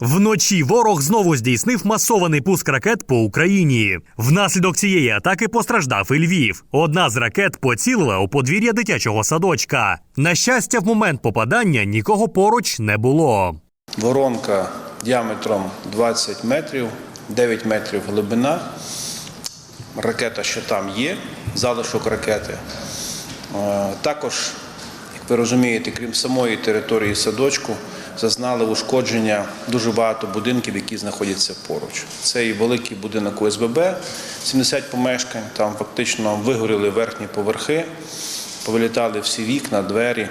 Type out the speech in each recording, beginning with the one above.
Вночі ворог знову здійснив масований пуск ракет по Україні. Внаслідок цієї атаки постраждав і Львів. Одна з ракет поцілила у подвір'я дитячого садочка. На щастя, в момент попадання нікого поруч не було. Воронка діаметром 20 метрів, 9 метрів глибина. Ракета, що там є, залишок ракети. Е, Також, як ви розумієте, крім самої території садочку, зазнали ушкодження дуже багато будинків, які знаходяться поруч. Це і великий будинок ОСББ, 70 помешкань, там фактично вигоріли верхні поверхи, повилітали всі вікна, двері.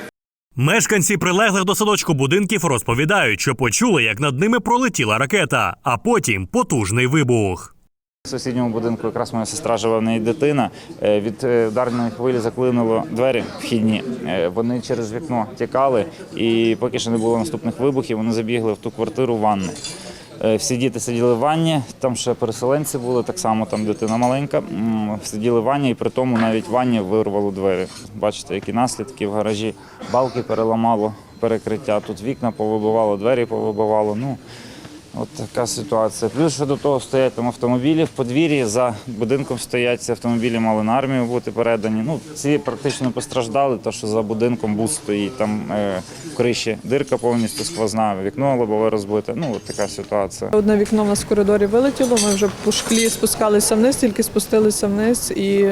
Мешканці прилеглих до садочку будинків розповідають, що почули, як над ними пролетіла ракета, а потім потужний вибух. В сусідньому будинку якраз моя сестра живе в неї дитина. Е, Від е, ударної хвилі заклинуло двері вхідні. Е, Вони через вікно тікали, і поки що не було наступних вибухів, вони забігли в ту квартиру в ванну. Е, Всі діти сиділи в ванні, там ще переселенці були, так само там дитина маленька. Сиділи в ванні, і при тому навіть в ванні вирвало двері. Бачите, які наслідки в гаражі. Балки переламало перекриття. Тут вікна повибивало, двері повибивало. Ну, От така ситуація. Плюс що до того стоять там автомобілі в подвір'ї, за будинком стоять ці автомобілі, мали на армію бути передані. Ну, ці практично постраждали, то що за будинком бус стоїть, там е, в криші дирка повністю сквозна, вікно лобове розбите. Ну, от така ситуація. Одне вікно в нас в коридорі вилетіло, ми вже по шклі спускалися вниз, тільки спустилися вниз. І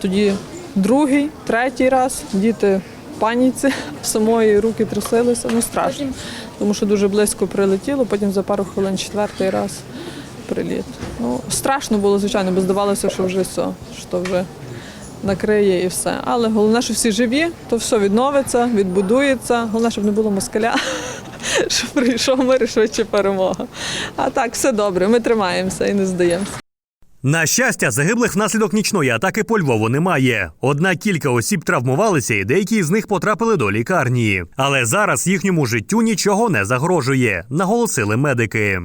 тоді другий, третій раз діти в паніці, самої руки трясилися. Ну страшно, тому що дуже близько прилетіло, потім за пару хвилин четвертий раз приліт. Ну, страшно було, звичайно, бо здавалося, що вже все, що вже накриє і все. Але головне, що всі живі, то все відновиться, відбудується. Головне, щоб не було москаля, щоб прийшов мир і швидше перемога. А так, все добре, ми тримаємося і не здаємося. На щастя, загиблих внаслідок нічної атаки по Львову немає. Однак кілька осіб травмувалися, і деякі з них потрапили до лікарні. Але зараз їхньому життю нічого не загрожує, наголосили медики.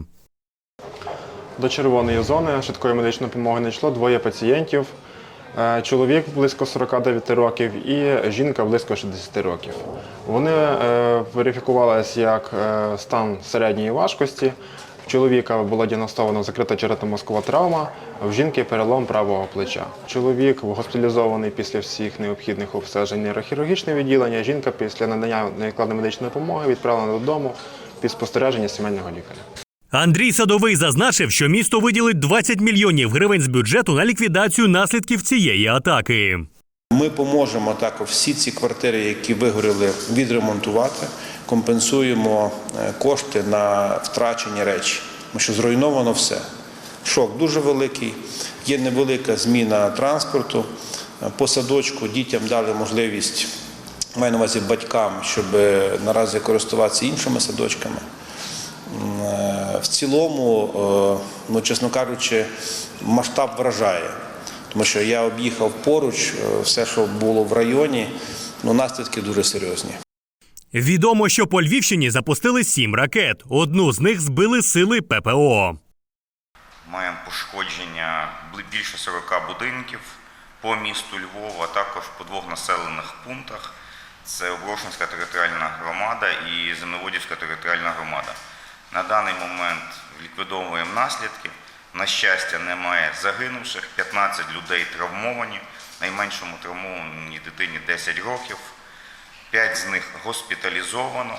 До червоної зони швидкої медичної допомоги не йшло двоє пацієнтів. Е, Чоловік близько 49 років і жінка близько 60 років. Вони е, верифікувалися як е, стан середньої важкості. В чоловіка була діагностована закрита черепно-мозкова травма, в жінки перелом правого плеча. Чоловік госпіталізований після всіх необхідних обстежень нейрохірургічне відділення. Жінка після надання невідкладної медичної допомоги відправлена додому під спостереження сімейного лікаря. Андрій Садовий зазначив, що місто виділить 20 мільйонів гривень з бюджету на ліквідацію наслідків цієї атаки. Ми поможемо також всі ці квартири, які вигоріли, відремонтувати, компенсуємо е, кошти на втрачені речі, тому що зруйновано все. Шок дуже великий, є невелика зміна транспорту. Е, По садочку дітям дали можливість, маю на увазі батькам, щоб е, наразі користуватися іншими садочками. В цілому, ну, чесно кажучи, масштаб вражає. Тому що я об'їхав поруч, все, що було в районі, ну наслідки дуже серйозні. Відомо, що по Львівщині запустили сім ракет. Одну з них збили сили ППО. Маємо пошкодження більше 40 будинків по місту Львова, а також по двох населених пунктах. Це Оброшинська територіальна громада і Земноводівська територіальна громада. На даний момент ліквідовуємо наслідки. На щастя, немає загинувших, 15 людей травмовані. Найменшому травмованій дитині 10 років. 5 з них госпіталізовано.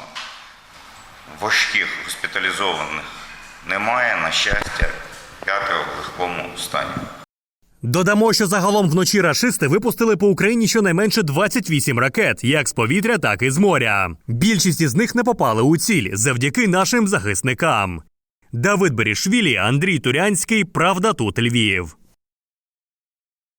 Важких госпіталізованих немає, на щастя, п'ятеро в легкому стані. Додамо, що загалом вночі рашисти випустили по Україні щонайменше 28 ракет, як з повітря, так і з моря. Більшість із них не попали у ціль завдяки нашим захисникам. Давид Берішвілі, Андрій Турянський. Правда тут Львів.